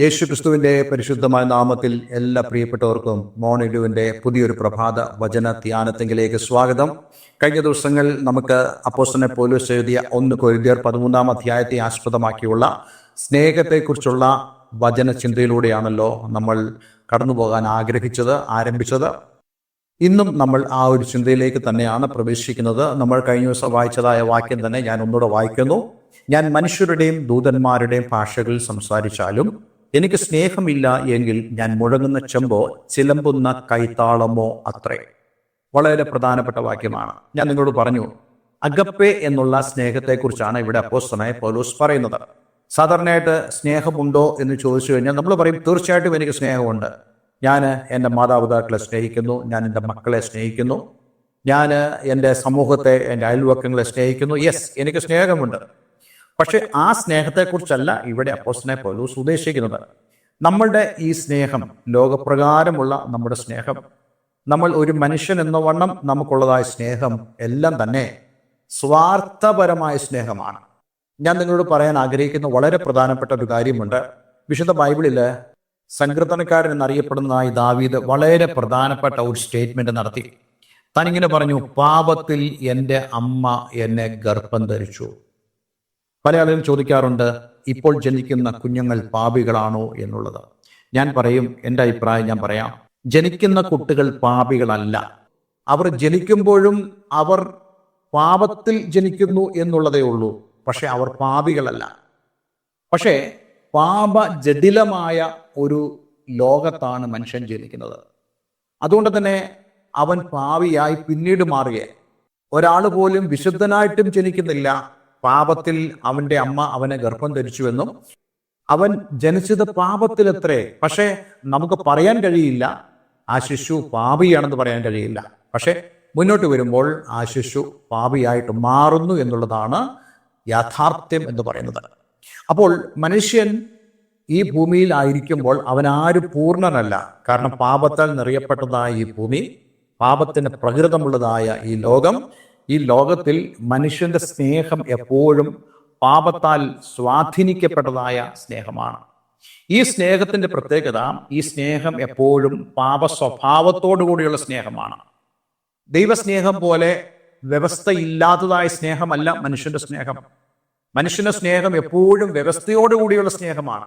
യേശു ക്രിസ്തുവിന്റെ പരിശുദ്ധമായ നാമത്തിൽ എല്ലാ പ്രിയപ്പെട്ടവർക്കും മോണിഡുവിന്റെ പുതിയൊരു പ്രഭാത വചന ധ്യാനത്തെങ്കിലേക്ക് സ്വാഗതം. കഴിഞ്ഞ ദിവസങ്ങൾ നമുക്ക് അപ്പോസ്റ്റനെ പോലീസ് എഴുതിയ ഒന്ന് കൊരിന്തിയർ പതിമൂന്നാം അധ്യായത്തെ ആസ്പദമാക്കിയുള്ള സ്നേഹത്തെക്കുറിച്ചുള്ള വചന ചിന്തയിലൂടെയാണല്ലോ നമ്മൾ കടന്നു പോകാൻ ആഗ്രഹിച്ചത് ആരംഭിച്ചത്. ഇന്നും നമ്മൾ ആ ഒരു ചിന്തയിലേക്ക് തന്നെയാണ് പ്രവേശിക്കുന്നത്. നമ്മൾ കഴിഞ്ഞ ദിവസം വായിച്ചതായ വാക്യം തന്നെ ഞാൻ ഒന്നുകൂടെ വായിക്കുന്നു. ഞാൻ മനുഷ്യരുടെയും ദൂതന്മാരുടെയും ഭാഷകളിൽ സംസാരിച്ചാലും എനിക്ക് സ്നേഹമില്ല എങ്കിൽ ഞാൻ മുഴങ്ങുന്ന ചെമ്പോ ചിലമ്പുന്ന കൈത്താളമോ അത്രേ. വളരെ പ്രധാനപ്പെട്ട വാക്യമാണ്. ഞാൻ നിങ്ങളോട് പറഞ്ഞു അഗപ്പെ എന്നുള്ള സ്നേഹത്തെക്കുറിച്ചാണ് ഇവിടെ അപ്പോസ്തനായ പൗലോസ് പറയുന്നത്. സാധാരണയായിട്ട് സ്നേഹമുണ്ടോ എന്ന് ചോദിച്ചു കഴിഞ്ഞാൽ നമ്മൾ പറയും തീർച്ചയായിട്ടും എനിക്ക് സ്നേഹമുണ്ട്. ഞാൻ എന്റെ മാതാപിതാക്കളെ സ്നേഹിക്കുന്നു ഞാൻ എന്റെ മക്കളെ സ്നേഹിക്കുന്നു ഞാൻ എന്റെ സമൂഹത്തെ എന്റെ അയൽവക്കങ്ങളെ സ്നേഹിക്കുന്നു. യെസ് എനിക്ക് സ്നേഹമുണ്ട്. പക്ഷെ ആ സ്നേഹത്തെക്കുറിച്ചല്ല ഇവിടെ അപ്പോസ്റ്റനെ പൗലോസ് ഉദ്ദേശിക്കുന്നത് നമ്മളുടെ ഈ സ്നേഹം ലോകപ്രകാരമുള്ള നമ്മുടെ സ്നേഹം. നമ്മൾ ഒരു മനുഷ്യൻ എന്ന വണ്ണം നമുക്കുള്ളതായ സ്നേഹം എല്ലാം തന്നെ സ്വാർത്ഥപരമായ സ്നേഹമാണ്. ഞാൻ നിങ്ങളോട് പറയാൻ ആഗ്രഹിക്കുന്ന വളരെ പ്രധാനപ്പെട്ട ഒരു കാര്യമുണ്ട്. വിശുദ്ധ ബൈബിളിൽ സങ്കീർത്തനക്കാരൻ എന്നറിയപ്പെടുന്നതായി ദാവീദ് വളരെ പ്രധാനപ്പെട്ട ഒരു സ്റ്റേറ്റ്മെന്റ് നടത്തി. താനിങ്ങനെ പറഞ്ഞു പാപത്തിൽ എന്റെ അമ്മ എന്നെ ഗർഭം ധരിച്ചു. പല ആളുകളും ചോദിക്കാറുണ്ട് ഇപ്പോൾ ജനിക്കുന്ന കുഞ്ഞുങ്ങൾ പാപികളാണോ എന്നുള്ളത്? ഞാൻ പറയും എന്റെ അഭിപ്രായം ഞാൻ പറയാം. ജനിക്കുന്ന കുട്ടികൾ പാപികളല്ല. അവർ ജനിക്കുമ്പോഴും അവർ പാപത്തിൽ ജനിക്കുന്നു എന്നുള്ളതേ ഉള്ളൂ. പക്ഷെ അവർ പാപികളല്ല. പക്ഷേ പാപ ജടിലമായ ഒരു ലോകത്താണ് മനുഷ്യൻ ജനിക്കുന്നത്. അതുകൊണ്ട് തന്നെ അവൻ പാവിയായി പിന്നീട് മാറുകയെ ഒരാൾ പോലും വിശുദ്ധനായിട്ടും ജനിക്കുന്നില്ല. പാപത്തിൽ അവന്റെ അമ്മ അവനെ ഗർഭം ധരിച്ചുവെന്നും അവൻ ജനിച്ചത് പാപത്തിലത്രേ. പക്ഷേ നമുക്ക് പറയാൻ കഴിയില്ല. ആ ശിശു പാപിയാണെന്ന് പറയാൻ കഴിയില്ല. പക്ഷേ മുന്നോട്ട് വരുമ്പോൾ ആ ശിശു പാപിയായിട്ട് മാറുന്നു എന്നുള്ളതാണ് യാഥാർത്ഥ്യം എന്ന് പറയുന്നത്. അപ്പോൾ മനുഷ്യൻ ഈ ഭൂമിയിൽ ആയിരിക്കുമ്പോൾ അവൻ ആരും പൂർണനല്ല. കാരണം പാപത്താൽ നിറയപ്പെട്ടതായ ഈ ഭൂമി പാപത്തിന് പ്രകൃതമുള്ളതായ ഈ ലോകം ഈ ലോകത്തിൽ മനുഷ്യന്റെ സ്നേഹം എപ്പോഴും പാപത്താൽ സ്വാധീനിക്കപ്പെട്ടതായ സ്നേഹമാണ്. ഈ സ്നേഹത്തിന്റെ പ്രത്യേകത ഈ സ്നേഹം എപ്പോഴും പാപ സ്വഭാവത്തോടു കൂടിയുള്ള സ്നേഹമാണ്. ദൈവസ്നേഹം പോലെ വ്യവസ്ഥയില്ലാത്തതായ സ്നേഹമല്ല മനുഷ്യന്റെ സ്നേഹം. മനുഷ്യന്റെ സ്നേഹം എപ്പോഴും വ്യവസ്ഥയോടു കൂടിയുള്ള സ്നേഹമാണ്.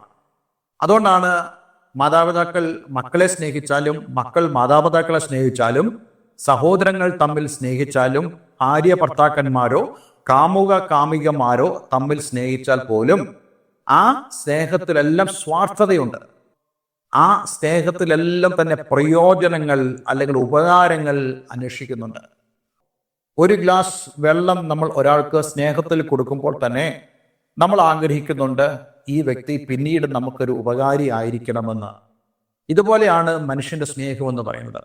അതുകൊണ്ടാണ് മാതാപിതാക്കൾ മക്കളെ സ്നേഹിച്ചാലും മക്കൾ മാതാപിതാക്കളെ സ്നേഹിച്ചാലും സഹോദരങ്ങൾ തമ്മിൽ സ്നേഹിച്ചാലും ഭാര്യ ഭർത്താക്കന്മാരോ കാമുക കാമികമാരോ തമ്മിൽ സ്നേഹിച്ചാൽ പോലും ആ സ്നേഹത്തിലെല്ലാം സ്വാർത്ഥതയുണ്ട്. ആ സ്നേഹത്തിലെല്ലാം തന്നെ പ്രയോജനങ്ങൾ അല്ലെങ്കിൽ ഉപകാരങ്ങൾ അന്വേഷിക്കുന്നുണ്ട്. ഒരു ഗ്ലാസ് വെള്ളം നമ്മൾ ഒരാൾക്ക് സ്നേഹത്തിൽ കൊടുക്കുമ്പോൾ തന്നെ നമ്മൾ ആഗ്രഹിക്കുന്നുണ്ട് ഈ വ്യക്തി പിന്നീട് നമുക്കൊരു ഉപകാരി ആയിരിക്കണമെന്ന്. ഇതുപോലെയാണ് മനുഷ്യന്റെ സ്നേഹം എന്ന് പറയുന്നത്.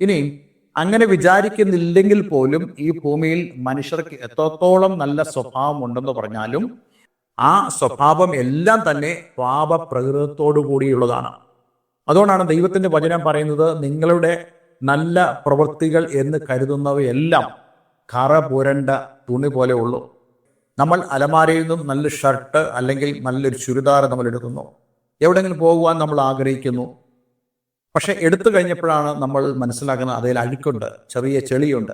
ഇനി അങ്ങനെ വിചാരിക്കുന്നില്ലെങ്കിൽ പോലും ഈ ഭൂമിയിൽ മനുഷ്യർക്ക് എത്രത്തോളം നല്ല സ്വഭാവം ഉണ്ടെന്ന് പറഞ്ഞാലും ആ സ്വഭാവം എല്ലാം തന്നെ പാപപ്രകൃതത്തോടു കൂടിയുള്ളതാണ്. അതുകൊണ്ടാണ് ദൈവത്തിന്റെ വചനം പറയുന്നത് നിങ്ങളുടെ നല്ല പ്രവൃത്തികൾ എന്ന് കരുതുന്നവയെല്ലാം കറ പുരണ്ട തുണി പോലെ ഉള്ളൂ. നമ്മൾ അലമാരയിൽ നിന്നും നല്ല ഷർട്ട് അല്ലെങ്കിൽ നല്ലൊരു ചുരിദാർ നമ്മൾ എടുക്കുന്നു. എവിടെയെങ്കിലും പോകുവാൻ നമ്മൾ ആഗ്രഹിക്കുന്നു. പക്ഷെ എടുത്തു കഴിഞ്ഞപ്പോഴാണ് നമ്മൾ മനസ്സിലാക്കുന്നത് അതിൽ അഴുക്കുണ്ട് ചെറിയ ചെളിയുണ്ട്.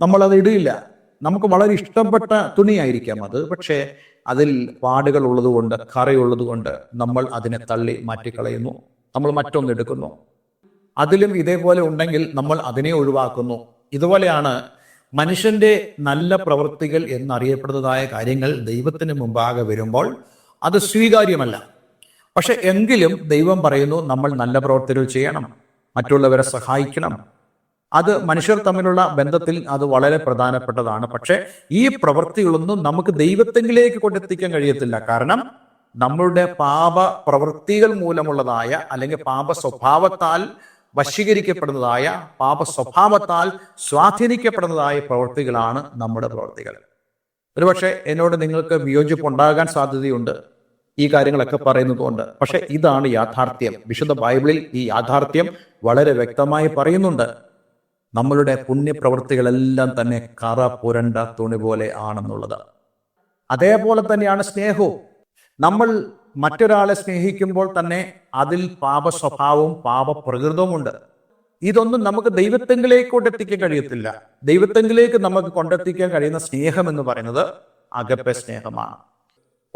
നമ്മളത് ഇടില്ല നമുക്ക് വളരെ ഇഷ്ടപ്പെട്ട തുണിയായിരിക്കാം അത്. പക്ഷേ അതിൽ പാടുകൾ ഉള്ളതുകൊണ്ട് കറയുള്ളത് കൊണ്ട് നമ്മൾ അതിനെ തള്ളി മാറ്റിക്കളയുന്നു. നമ്മൾ മറ്റൊന്ന് എടുക്കുന്നു. അതിലും ഇതേപോലെ ഉണ്ടെങ്കിൽ നമ്മൾ അതിനെ ഒഴിവാക്കുന്നു. ഇതുപോലെയാണ് മനുഷ്യന്റെ നല്ല പ്രവൃത്തികൾ എന്നറിയപ്പെടുന്നതായ കാര്യങ്ങൾ ദൈവത്തിന് മുമ്പാകെ വരുമ്പോൾ അത് സ്വീകാര്യമല്ല. പക്ഷെ എങ്കിലും ദൈവം പറയുന്നു നമ്മൾ നല്ല പ്രവർത്തികൾ ചെയ്യണം. മറ്റുള്ളവരെ സഹായിക്കണം. അത് മനുഷ്യർ തമ്മിലുള്ള ബന്ധത്തിൽ അത് വളരെ പ്രധാനപ്പെട്ടതാണ്. പക്ഷെ ഈ പ്രവൃത്തികളൊന്നും നമുക്ക് ദൈവത്തെങ്കിലേക്ക് കൊണ്ടെത്തിക്കാൻ കഴിയത്തില്ല. കാരണം നമ്മളുടെ പാപ പ്രവൃത്തികൾ മൂലമുള്ളതായ അല്ലെങ്കിൽ പാപ സ്വഭാവത്താൽ വശീകരിക്കപ്പെടുന്നതായ പാപ സ്വഭാവത്താൽ സ്വാധീനിക്കപ്പെടുന്നതായ പ്രവൃത്തികളാണ് നമ്മുടെ പ്രവൃത്തികൾ ഒരുപക്ഷെ എന്നോട് നിങ്ങൾക്ക് വിയോജിപ്പ് ഉണ്ടാകാൻ സാധ്യതയുണ്ട്. ഈ കാര്യങ്ങളൊക്കെ പറയുന്നതുകൊണ്ട്. പക്ഷെ ഇതാണ് യാഥാർത്ഥ്യം. വിശുദ്ധ ബൈബിളിൽ ഈ യാഥാർത്ഥ്യം വളരെ വ്യക്തമായി പറയുന്നുണ്ട്. നമ്മളുടെ പുണ്യപ്രവൃത്തികളെല്ലാം തന്നെ കറ പുരണ്ട തുണി പോലെ ആണെന്നുള്ളത്. അതേപോലെ തന്നെയാണ് സ്നേഹവും. നമ്മൾ മറ്റൊരാളെ സ്നേഹിക്കുമ്പോൾ തന്നെ അതിൽ പാപ സ്വഭാവവും പാപ പ്രകൃതവുമുണ്ട് ഇതൊന്നും നമുക്ക് ദൈവത്തെങ്കിലേക്ക് കൊണ്ടെത്തിക്കാൻ കഴിയത്തില്ല. ദൈവത്തെങ്കിലേക്ക് നമുക്ക് കൊണ്ടെത്തിക്കാൻ കഴിയുന്ന സ്നേഹം എന്ന് പറയുന്നത് അകപ്പ സ്നേഹമാണ്.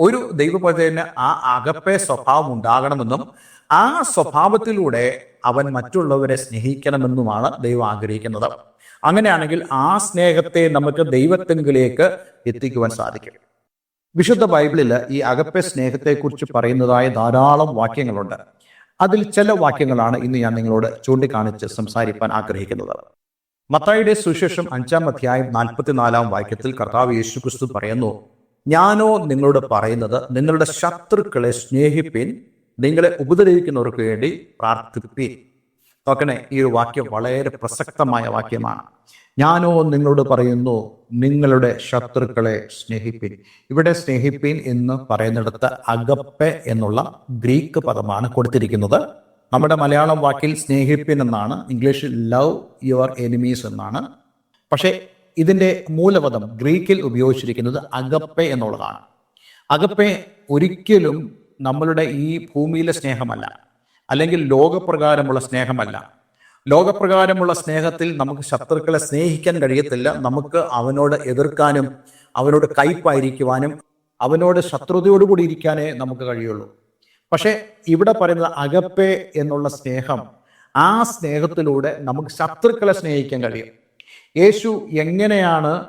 ഒരു ദൈവപദത്തിന് ആ അകപ്പെ സ്വഭാവം ഉണ്ടാകണമെന്നും ആ സ്വഭാവത്തിലൂടെ അവൻ മറ്റുള്ളവരെ സ്നേഹിക്കണമെന്നുമാണ് ദൈവം ആഗ്രഹിക്കുന്നത്. അങ്ങനെയാണെങ്കിൽ ആ സ്നേഹത്തെ നമുക്ക് ദൈവത്തെങ്കിലേക്ക് എത്തിക്കുവാൻ സാധിക്കും. വിശുദ്ധ ബൈബിളിൽ ഈ അകപ്പെ സ്നേഹത്തെക്കുറിച്ച് പറയുന്നതായ ധാരാളം വാക്യങ്ങളുണ്ട്. അതിൽ ചില വാക്യങ്ങളാണ് ഇന്ന് ഞാൻ നിങ്ങളോട് ചൂണ്ടിക്കാണിച്ച് സംസാരിക്കാൻ ആഗ്രഹിക്കുന്നത്. മത്തായിയുടെ സുശേഷം അഞ്ചാം അധ്യായം നാൽപ്പത്തിനാലാം വാക്യത്തിൽ കർത്താവ് യേശുക്രിസ്തു പറയുന്നു ഞാനോ നിങ്ങളോട് പറയുന്നത് നിങ്ങളുടെ ശത്രുക്കളെ സ്നേഹിപ്പിൻ നിങ്ങളെ ഉപദ്രവിക്കുന്നവർക്ക് വേണ്ടി പ്രാർത്ഥിപ്പിൻ. നോക്കണേ ഈ ഒരു വാക്യം വളരെ പ്രസക്തമായ വാക്യമാണ്. ഞാനോ നിങ്ങളോട് പറയുന്നു നിങ്ങളുടെ ശത്രുക്കളെ സ്നേഹിപ്പിൻ. ഇവിടെ സ്നേഹിപ്പിൻ എന്ന് പറയുന്നിടത്ത് അകപ്പെ എന്നുള്ള ഗ്രീക്ക് പദമാണ് കൊടുത്തിരിക്കുന്നത്. നമ്മുടെ മലയാളം വാക്കിൽ സ്നേഹിപ്പിൻ എന്നാണ് ഇംഗ്ലീഷിൽ ലവ് യുവർ എനിമീസ് എന്നാണ്. പക്ഷേ ഇതിന്റെ മൂലപദം ഗ്രീക്കിൽ ഉപയോഗിച്ചിരിക്കുന്നത് അകപ്പെ എന്നുള്ളതാണ്. അകപ്പെ ഒരിക്കലും നമ്മളുടെ ഈ ഭൂമിയിലെ സ്നേഹമല്ല അല്ലെങ്കിൽ ലോകപ്രകാരമുള്ള സ്നേഹമല്ല. ലോകപ്രകാരമുള്ള സ്നേഹത്തിൽ നമുക്ക് ശത്രുക്കളെ സ്നേഹിക്കാൻ കഴിയത്തില്ല. നമുക്ക് അവനോട് എതിർക്കാനും അവനോട് കയ്പായിരിക്കുവാനും അവനോട് ശത്രുതയോടുകൂടി ഇരിക്കാനേ നമുക്ക് കഴിയുള്ളൂ. പക്ഷെ ഇവിടെ പറയുന്നത് അകപ്പെ എന്നുള്ള സ്നേഹം ആ സ്നേഹത്തിലൂടെ നമുക്ക് ശത്രുക്കളെ സ്നേഹിക്കാൻ കഴിയും. യേശു എങ്ങനെയാണ്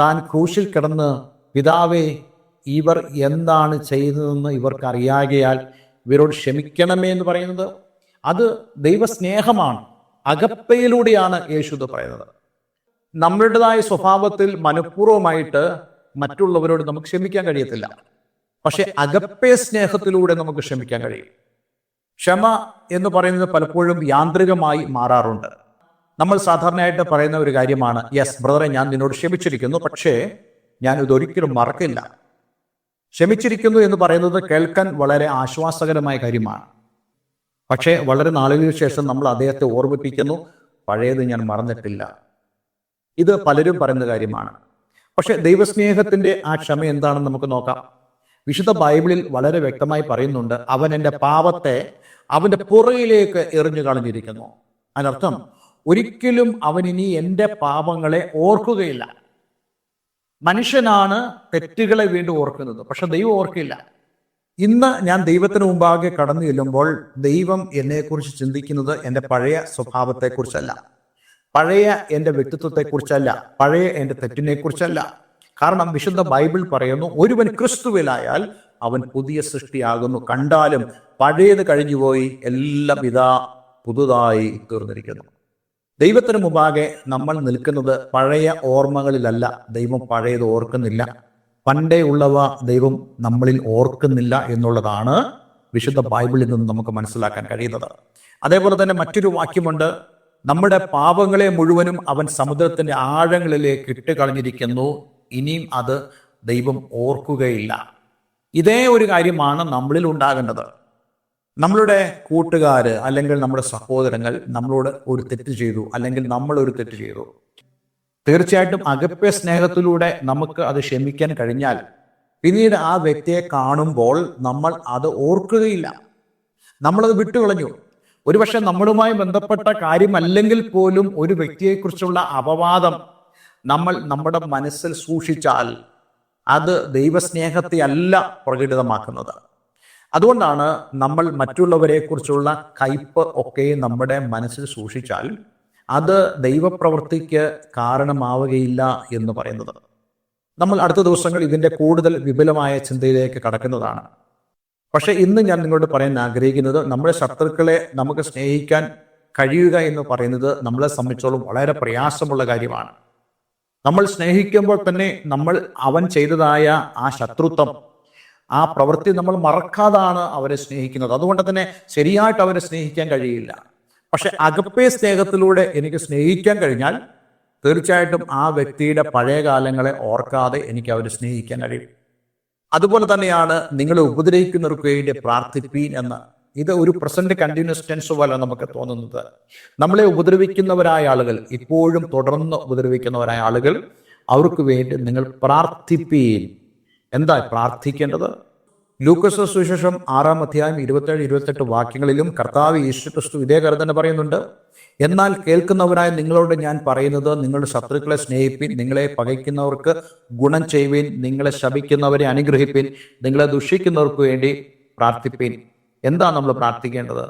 താൻ ക്രൂശിൽ കിടന്ന് പിതാവേ ഇവർ എന്താണ് ചെയ്തതെന്ന് ഇവർക്ക് അറിയാകയാൽ ഇവരോട് ക്ഷമിക്കണമേ എന്ന് പറയുന്നത് അത് ദൈവസ്നേഹമാണ്. അകപ്പയിലൂടെയാണ് യേശു ഇത് പറയുന്നത്. നമ്മളുടേതായ സ്വഭാവത്തിൽ മനഃപൂർവമായിട്ട് മറ്റുള്ളവരോട് നമുക്ക് ക്ഷമിക്കാൻ കഴിയത്തില്ല. പക്ഷെ അകപ്പയ സ്നേഹത്തിലൂടെ നമുക്ക് ക്ഷമിക്കാൻ കഴിയും. ക്ഷമ എന്ന് പറയുന്നത് പലപ്പോഴും യാന്ത്രികമായി മാറാറുണ്ട്. നമ്മൾ സാധാരണയായിട്ട് പറയുന്ന ഒരു കാര്യമാണ് യെസ് ബ്രദറെ ഞാൻ നിന്നോട് ക്ഷമിച്ചിരിക്കുന്നു പക്ഷേ ഞാൻ ഇതൊരിക്കലും മറക്കില്ല. ക്ഷമിച്ചിരിക്കുന്നു എന്ന് പറയുന്നത് കേൾക്കാൻ വളരെ ആശ്വാസകരമായ കാര്യമാണ്. പക്ഷേ വളരെ നാളുകൾക്ക് ശേഷം നമ്മൾ അദ്ദേഹത്തെ ഓർമ്മിപ്പിക്കുന്നു പഴയത് ഞാൻ മറന്നിട്ടില്ല. ഇത് പലരും പറയുന്ന കാര്യമാണ്. പക്ഷെ ദൈവസ്നേഹത്തിന്റെ ആ ക്ഷമ എന്താണെന്ന് നമുക്ക് നോക്കാം. വിശുദ്ധ ബൈബിളിൽ വളരെ വ്യക്തമായി പറയുന്നുണ്ട് അവൻ എന്റെ പാപത്തെ അവന്റെ പുറകിലേക്ക് എറിഞ്ഞു കളഞ്ഞിരിക്കുന്നു അതിനർത്ഥം ഒരിക്കലും അവൻ ഇനി എന്റെ പാപങ്ങളെ ഓർക്കുകയില്ല. മനുഷ്യനാണ് തെറ്റുകളെ വീണ്ടും ഓർക്കുന്നത്. പക്ഷെ ദൈവം ഓർക്കില്ല. ഇന്ന് ഞാൻ ദൈവത്തിന് മുമ്പാകെ കടന്നു ചെല്ലുമ്പോൾ ദൈവം എന്നെക്കുറിച്ച് ചിന്തിക്കുന്നത് എന്റെ പഴയ സ്വഭാവത്തെക്കുറിച്ചല്ല. പഴയ എന്റെ വ്യക്തിത്വത്തെക്കുറിച്ചല്ല. പഴയ എന്റെ തെറ്റിനെക്കുറിച്ചല്ല. കാരണം വിശുദ്ധ ബൈബിൾ പറയുന്നു ഒരുവൻ ക്രിസ്തുവിലായാൽ അവൻ പുതിയ സൃഷ്ടിയാകുന്നു. കണ്ടാലും പഴയത് കഴിഞ്ഞുപോയി എല്ലാം ഇതാ പുതുതായി തീർന്നിരിക്കുന്നു. ദൈവത്തിന് മുമ്പാകെ നമ്മൾ നിൽക്കുന്നത് പഴയ ഓർമ്മകളിലല്ല. ദൈവം പഴയത് ഓർക്കുന്നില്ല. പണ്ടേ ഉള്ളവ ദൈവം നമ്മളിൽ ഓർക്കുന്നില്ല എന്നുള്ളതാണ് വിശുദ്ധ ബൈബിളിൽ നിന്ന് നമുക്ക് മനസ്സിലാക്കാൻ കഴിയുന്നത്. അതേപോലെ തന്നെ മറ്റൊരു വാക്യമുണ്ട്. നമ്മുടെ പാപങ്ങളെ മുഴുവനും അവൻ സമുദ്രത്തിന്റെ ആഴങ്ങളിലേക്ക് ഇട്ട് കളഞ്ഞിരിക്കുന്നു ഇനിയും അത് ദൈവം ഓർക്കുകയില്ല. ഇതേ ഒരു കാര്യമാണ് നമ്മളിൽ ഉണ്ടാകേണ്ടത്. നമ്മളുടെ കൂട്ടുകാര് അല്ലെങ്കിൽ നമ്മുടെ സഹോദരങ്ങൾ നമ്മളോട് ഒരു തെറ്റ് ചെയ്തു അല്ലെങ്കിൽ നമ്മൾ ഒരു തെറ്റ് ചെയ്തു. തീർച്ചയായിട്ടും അകപ്യ സ്നേഹത്തിലൂടെ നമുക്ക് അത് ക്ഷമിക്കാൻ കഴിഞ്ഞാൽ പിന്നീട് ആ വ്യക്തിയെ കാണുമ്പോൾ നമ്മൾ അത് ഓർക്കുകയില്ല. നമ്മളത് വിട്ടുകളഞ്ഞു. ഒരുപക്ഷെ നമ്മളുമായി ബന്ധപ്പെട്ട കാര്യമല്ലെങ്കിൽ പോലും ഒരു വ്യക്തിയെക്കുറിച്ചുള്ള അപവാദം നമ്മൾ നമ്മുടെ മനസ്സിൽ സൂക്ഷിച്ചാൽ അത് ദൈവസ്നേഹത്തെ അല്ല പ്രകടിതമാക്കുന്നത്. അതുകൊണ്ടാണ് നമ്മൾ മറ്റുള്ളവരെ കുറിച്ചുള്ള കയ്പ് ഒക്കെ നമ്മുടെ മനസ്സിൽ സൂക്ഷിച്ചാൽ അത് ദൈവപ്രവൃത്തിക്ക് കാരണമാവുകയില്ല എന്ന് പറയുന്നത്. നമ്മൾ അടുത്ത ദിവസങ്ങൾ ഇതിന്റെ കൂടുതൽ വിപുലമായ ചിന്തയിലേക്ക് കടക്കുന്നതാണ്. പക്ഷേ ഇന്ന് ഞാൻ നിങ്ങളോട് പറയാൻ ആഗ്രഹിക്കുന്നത് നമ്മുടെ ശത്രുക്കളെ നമുക്ക് സ്നേഹിക്കാൻ കഴിയുക എന്ന് പറയുന്നത് നമ്മളെ സംബന്ധിച്ചോളം വളരെ പ്രയാസമുള്ള കാര്യമാണ്. നമ്മൾ സ്നേഹിക്കുമ്പോൾ തന്നെ നമ്മൾ അവൻ ചെയ്തതായ ആ ശത്രുത്വം ആ പ്രവൃത്തി നമ്മൾ മറക്കാതാണ് അവരെ സ്നേഹിക്കുന്നത്. അതുകൊണ്ട് തന്നെ ശരിയായിട്ട് അവരെ സ്നേഹിക്കാൻ കഴിയില്ല. പക്ഷെ അകപ്പേ സ്നേഹത്തിലൂടെ എനിക്ക് സ്നേഹിക്കാൻ കഴിഞ്ഞാൽ തീർച്ചയായിട്ടും ആ വ്യക്തിയുടെ പഴയ കാലങ്ങളെ ഓർക്കാതെ എനിക്ക് അവരെ സ്നേഹിക്കാൻ കഴിയും. അതുപോലെ തന്നെയാണ് നിങ്ങളെ ഉപദ്രവിക്കുന്നവർക്ക് വേണ്ടി പ്രാർത്ഥിപ്പീൻ എന്ന് ഇത് ഒരു പ്രസന്റ് കണ്ടിന്യൂസ് ടെൻസ് പോലെ നമുക്ക് തോന്നുന്നത്. നമ്മളെ ഉപദ്രവിക്കുന്നവരായ ആളുകൾ ഇപ്പോഴും തുടർന്ന് ഉപദ്രവിക്കുന്നവരായ ആളുകൾ അവർക്ക് വേണ്ടി നിങ്ങൾ പ്രാർത്ഥിപ്പീൻ. എന്താ പ്രാർത്ഥിക്കേണ്ടത്? ലൂക്കസ് സുവിശേഷം ആറാം അധ്യായം ഇരുപത്തേഴ് ഇരുപത്തെട്ട് വാക്യങ്ങളിലും കർത്താവ് യേശു ക്രിസ്തു ഇതേ കാര്യം തന്നെ പറയുന്നുണ്ട്. എന്നാൽ കേൾക്കുന്നവരായ നിങ്ങളോട് ഞാൻ പറയുന്നത് നിങ്ങളുടെ ശത്രുക്കളെ സ്നേഹിപ്പിൻ നിങ്ങളെ പകയ്ക്കുന്നവർക്ക് ഗുണം ചെയ്യുവിൻ നിങ്ങളെ ശപിക്കുന്നവരെ അനുഗ്രഹിപ്പിൻ നിങ്ങളെ ദുഷിക്കുന്നവർക്ക് വേണ്ടി പ്രാർത്ഥിപ്പിൻ. എന്താ നമ്മൾ പ്രാർത്ഥിക്കേണ്ടത്?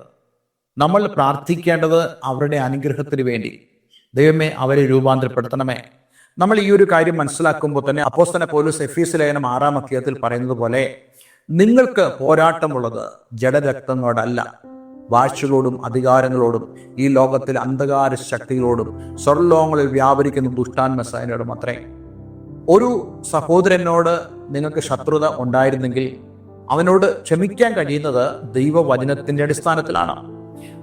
നമ്മൾ പ്രാർത്ഥിക്കേണ്ടത് അവരുടെ അനുഗ്രഹത്തിന് വേണ്ടി. ദൈവമേ അവരെ രൂപാന്തരപ്പെടുത്തണമേ. നമ്മൾ ഈ ഒരു കാര്യം മനസ്സിലാക്കുമ്പോൾ തന്നെ അപ്പോസ്തന പോലീസ് എഫീസ് ലേഖനം ആറാം അധ്യായത്തിൽ പറയുന്നത് പോലെ നിങ്ങൾക്ക് പോരാട്ടമുള്ളത് ജഡരക്തങ്ങളോടല്ല വാഴ്ചകളോടും അധികാരങ്ങളോടും ഈ ലോകത്തിൽ അന്ധകാര ശക്തികളോടും സ്വർലോകങ്ങളിൽ വ്യാപരിക്കുന്ന ദുഷ്ടാൻ സൈനോടും അത്രേ. ഒരു സഹോദരനോട് നിങ്ങൾക്ക് ശത്രുത ഉണ്ടായിരുന്നെങ്കിൽ അവനോട് ക്ഷമിക്കാൻ കഴിയുന്നത് ദൈവവചനത്തിന്റെ അടിസ്ഥാനത്തിലാണ്.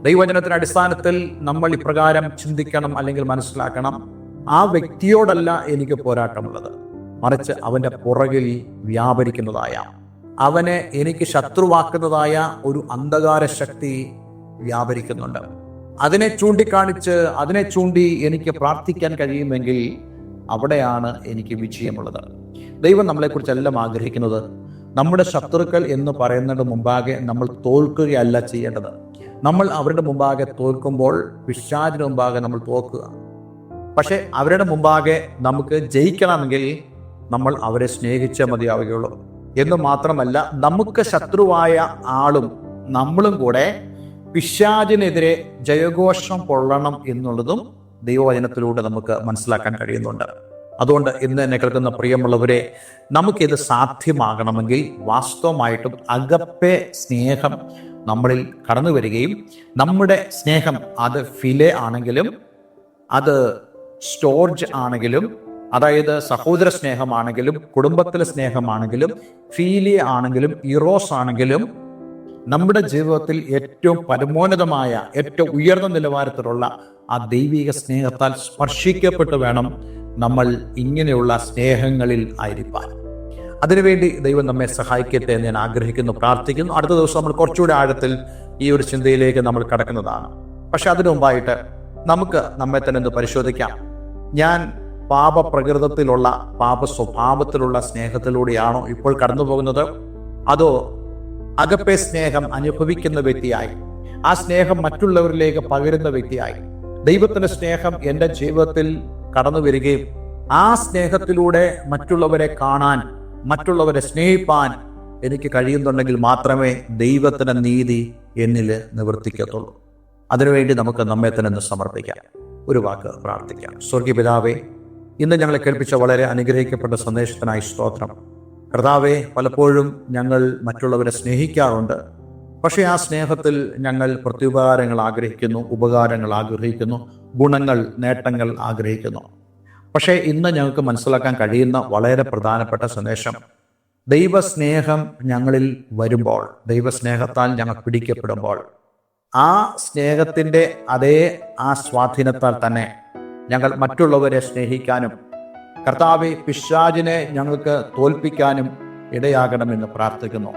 ദൈവവചനത്തിന്റെ അടിസ്ഥാനത്തിൽ നമ്മൾ ഇപ്രകാരം ചിന്തിക്കണം അല്ലെങ്കിൽ മനസ്സിലാക്കണം. ആ വ്യക്തിയോടല്ല എനിക്ക് പോരാട്ടമുള്ളത്. മറിച്ച് അവന്റെ പുറകിൽ വ്യാപരിക്കുന്നതായ അവനെ എനിക്ക് ശത്രുവാക്കുന്നതായ ഒരു അന്ധകാര ശക്തി വ്യാപരിക്കുന്നുണ്ട്. അതിനെ ചൂണ്ടിക്കാണിച്ച് അതിനെ ചൂണ്ടി എനിക്ക് പ്രാർത്ഥിക്കാൻ കഴിയുമെങ്കിൽ അവിടെയാണ് എനിക്ക് വിജയമുള്ളത്. ദൈവം നമ്മളെക്കുറിച്ചെല്ലാം ആഗ്രഹിക്കുന്നത് നമ്മുടെ ശത്രുക്കൾ എന്ന് പറയുന്നതിന് മുമ്പാകെ നമ്മൾ തോൽക്കുകയല്ല ചെയ്യേണ്ടത്. നമ്മൾ അവരുടെ മുമ്പാകെ തോൽക്കുമ്പോൾ പിശാചിന് മുമ്പാകെ നമ്മൾ തോൽക്കുക. പക്ഷെ അവരുടെ മുമ്പാകെ നമുക്ക് ജയിക്കണമെങ്കിൽ നമ്മൾ അവരെ സ്നേഹിച്ചേ മതിയാവുകയുള്ളൂ. എന്ന് മാത്രമല്ല നമുക്ക് ശത്രുവായ ആളും നമ്മളും കൂടെ പിശാചിനെതിരെ ജയഘോഷം കൊള്ളണം എന്നുള്ളതും ദൈവവചനത്തിലൂടെ നമുക്ക് മനസ്സിലാക്കാൻ കഴിയുന്നുണ്ട്. അതുകൊണ്ട് ഇന്ന് എന്നെ കേൾക്കുന്ന പ്രിയമുള്ളവരെ നമുക്കിത് സാധ്യമാകണമെങ്കിൽ വാസ്തവമായിട്ടും അകപ്പെ സ്നേഹം നമ്മളിൽ കടന്നു വരികയും നമ്മുടെ സ്നേഹം അത് ഫിലെ ആണെങ്കിലും അത് സ്റ്റോർജ് ആണെങ്കിലും അതായത് സഹോദര സ്നേഹമാണെങ്കിലും കുടുംബത്തിലെ സ്നേഹമാണെങ്കിലും ഫീലി ആണെങ്കിലും ഇറോസ് ആണെങ്കിലും നമ്മുടെ ജീവിതത്തിൽ ഏറ്റവും പരമോന്നതമായ ഏറ്റവും ഉയർന്ന നിലവാരത്തിലുള്ള ആ ദൈവിക സ്നേഹത്താൽ സ്പർശിക്കപ്പെട്ട് വേണം നമ്മൾ ഇങ്ങനെയുള്ള സ്നേഹങ്ങളിൽ ആയിരിക്കാൻ. അതിനുവേണ്ടി ദൈവം നമ്മെ സഹായിക്കട്ടെ എന്ന് ഞാൻ ആഗ്രഹിക്കുന്നു പ്രാർത്ഥിക്കുന്നു. അടുത്ത ദിവസം നമ്മൾ കുറച്ചുകൂടി ആഴത്തിൽ ഈ ഒരു ചിന്തയിലേക്ക് നമ്മൾ കടക്കുന്നതാണ്. പക്ഷെ അതിനു മുമ്പായിട്ട് നമുക്ക് നമ്മെ തന്നെ ഒന്ന് പരിശോധിക്കാം. ഞാൻ പാപപ്രകൃതത്തിലുള്ള പാപ സ്വഭാവത്തിലുള്ള സ്നേഹത്തിലൂടെയാണോ ഇപ്പോൾ കടന്നു പോകുന്നത് അതോ അകപ്പെ സ്നേഹം അനുഭവിക്കുന്ന വ്യക്തിയായി ആ സ്നേഹം മറ്റുള്ളവരിലേക്ക് പകരുന്ന വ്യക്തിയായി ദൈവത്തിന്റെ സ്നേഹം എന്റെ ജീവിതത്തിൽ കടന്നു വരികയും ആ സ്നേഹത്തിലൂടെ മറ്റുള്ളവരെ കാണാൻ മറ്റുള്ളവരെ സ്നേഹിപ്പാൻ എനിക്ക് കഴിയുന്നുണ്ടെങ്കിൽ മാത്രമേ ദൈവത്തിന്റെ നീതി എന്നിൽ നിവർത്തിക്കത്തുള്ളൂ. അതിനുവേണ്ടി നമുക്ക് നമ്മെ തന്നെ സമർപ്പിക്കാം. ഒരു വാക്ക് പ്രാർത്ഥിക്കാം. സ്വർഗീയ പിതാവേ ഇന്ന് ഞങ്ങളെ കേൾപ്പിച്ച വളരെ അനുഗ്രഹിക്കപ്പെട്ട സന്ദേശത്തിനായി സ്തോത്രം. കർത്താവെ പലപ്പോഴും ഞങ്ങൾ മറ്റുള്ളവരെ സ്നേഹിക്കാറുണ്ട്. പക്ഷേ ആ സ്നേഹത്തിൽ ഞങ്ങൾ പ്രത്യുപകാരങ്ങൾ ആഗ്രഹിക്കുന്നു ഉപകാരങ്ങൾ ആഗ്രഹിക്കുന്നു ഗുണങ്ങൾ നേട്ടങ്ങൾ ആഗ്രഹിക്കുന്നു. പക്ഷേ ഇന്ന് ഞങ്ങൾക്ക് മനസ്സിലാക്കാൻ കഴിയുന്ന വളരെ പ്രധാനപ്പെട്ട സന്ദേശം. ദൈവസ്നേഹം ഞങ്ങളിൽ വരുമ്പോൾ ദൈവസ്നേഹത്താൽ ഞങ്ങൾ പിടിക്കപ്പെടുമ്പോൾ ആ സ്നേഹത്തിന്റെ അതേ ആ സ്വാധീനത്താൽ തന്നെ ഞങ്ങൾ മറ്റുള്ളവരെ സ്നേഹിക്കാനും കർത്താവെ പിശാജിനെ ഞങ്ങൾക്ക് തോൽപ്പിക്കാനും ഇടയാകണമെന്ന് പ്രാർത്ഥിക്കുന്നു.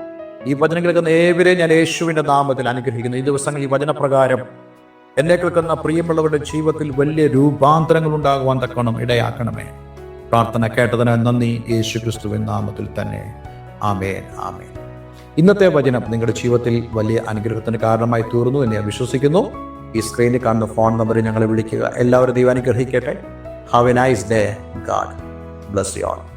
ഈ വചനം കേൾക്കുന്ന ഏവരെ ഞാൻ യേശുവിന്റെ നാമത്തിൽ അനുഗ്രഹിക്കുന്നു. ഈ ദിവസങ്ങൾ ഈ വചനപ്രകാരം എന്നെ കേൾക്കുന്ന പ്രിയമുള്ളവരുടെ ജീവിതത്തിൽ വലിയ രൂപാന്തരങ്ങൾ ഉണ്ടാകുവാൻ തക്കണം ഇടയാക്കണമേ. പ്രാർത്ഥന കേട്ടതിന് നന്ദി. യേശു ക്രിസ്തുവിൻ നാമത്തിൽ തന്നെ. ആമേൻ. ആമേൻ. ഇന്നത്തെ വചനം നിങ്ങളുടെ ജീവിതത്തിൽ വലിയ അനുഗ്രഹത്തിന് കാരണമായി തീർന്നു എന്ന് ഞാൻ വിശ്വസിക്കുന്നു. ഈ സ്ക്രീനിൽ കാണുന്ന ഫോൺ നമ്പർ ഞങ്ങളെ വിളിക്കുക. എല്ലാവരും ദൈവം അനുഗ്രഹിക്കട്ടെ. Have a nice day God bless you all